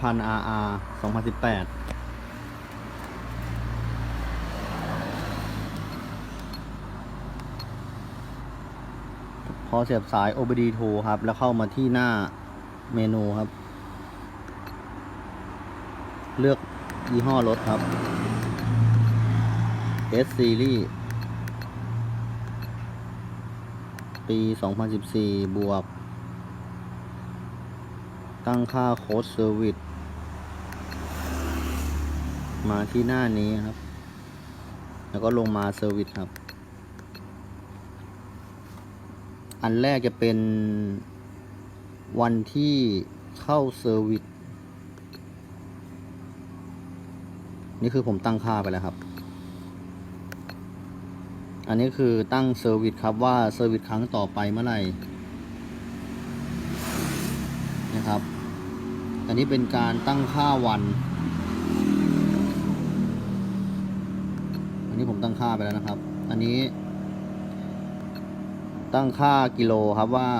พัน RR 2018พอเสียบสาย OBD 2 ครับ แล้วเข้ามาที่หน้าเมนูครับ เลือกยี่ห้อรถครับ S Series ปี 2014 บวก ตั้งค่าโค้ดเซอร์วิสมาที่หน้านี้ครับ แล้วก็ลงมาเซอร์วิสครับ อันแรกจะเป็นวันที่เข้าเซอร์วิสนี่คือผมตั้งค่าไปแล้วครับ อันนี้คือตั้งเซอร์วิสครับว่าเซอร์วิสครั้งต่อไปเมื่อไหร่ นะครับอันนี้เป็นการตั้งค่าวัน อันนี้ผมตั้งค่าไปแล้วนะครับ อันนี้ ตั้งค่ากิโลครับว่า